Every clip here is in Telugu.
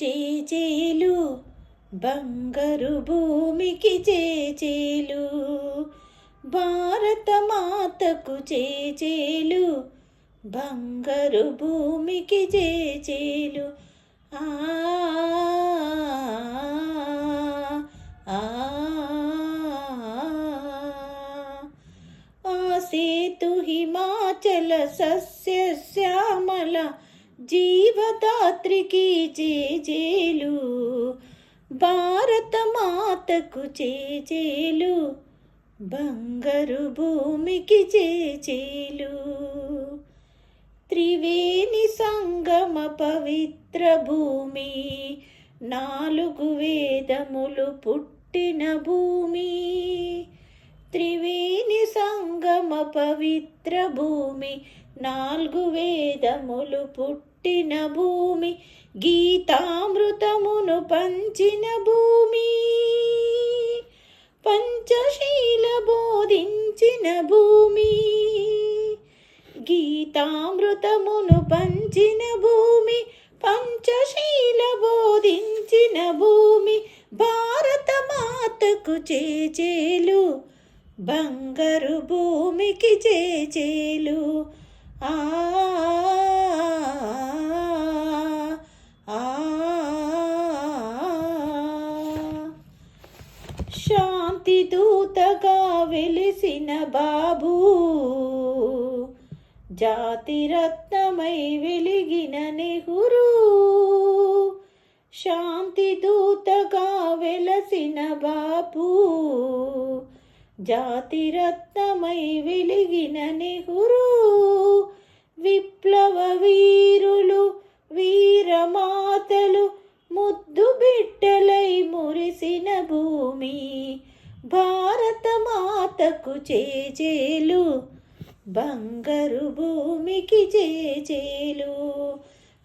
చేచేలు బంగారు భూమికి చేచేలు భారత మాతకు చేచేలు బంగారు భూమికి చేచేలు ఆ ఆ, సేతు హిమాచల సస్య శ్యామల జీవదాత్రికి చేజేలు భారత మాతకు చేజేలు బంగారు భూమికి చేచేలు త్రివేణి సంగమ పవిత్ర భూమి నాలుగు వేదములు పుట్టిన భూమి. త్రివేణి సంగమ పవిత్ర భూమి నాలుగు వేదములు పుట్టిన భూమి గీతామృతమును పంచిన భూమి. పంచశీల బోధించిన భూమి గీతామృతమును పంచిన భూమి. పంచశీల బోధించిన భూమి భారత మాతకు చేచేలు బంగారు భూమికి చేచేలు. శాంతి దూతగా వెలిసిన బాబు జాతి రత్నమై వెలిగిన నెహురు. శాంతి దూతగా వెలసిన బాపు జాతి రత్నమై వెలిగిన నెహురు. విప్లవ వీరులు వీరమాతలు ముద్దు బిడ్డలై మురిసిన భూమి భారత మాతకు చేజేలు బంగారు భూమికి చేజేలు.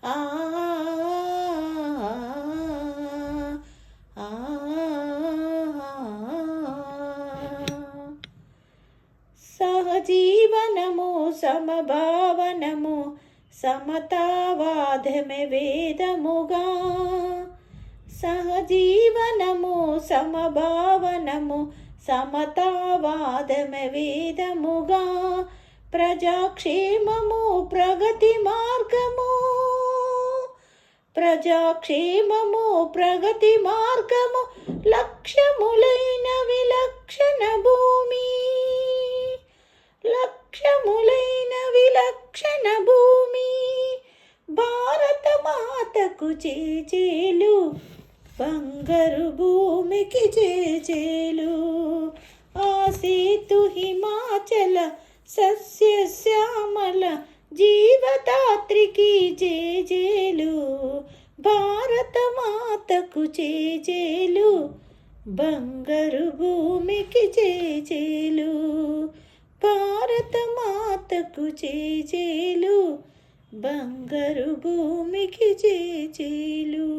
ఆ ఆ, సమభావనము సమతావాదమే వేదముగా. సహజీవనము సమభావనము సమతావాదమే వేదముగా. ప్రజాక్షేమము ప్రగతి మార్గము. ప్రజాక్షేమము ప్రగతి మార్గము. లక్ష్యములైన విలక్షణ భూమి మాతకు చేచేలు బంగారు భూమికి చేచేలు. ఆ సేతు హిమాచల సస్య శ్యామల జీవదాత్రికి చేజేలు భారత మాతకు చేజేలు బంగారు భూమికి చేజేలు భారత మాతకు చేజేలు బంగారు భూమికి చేచేలు.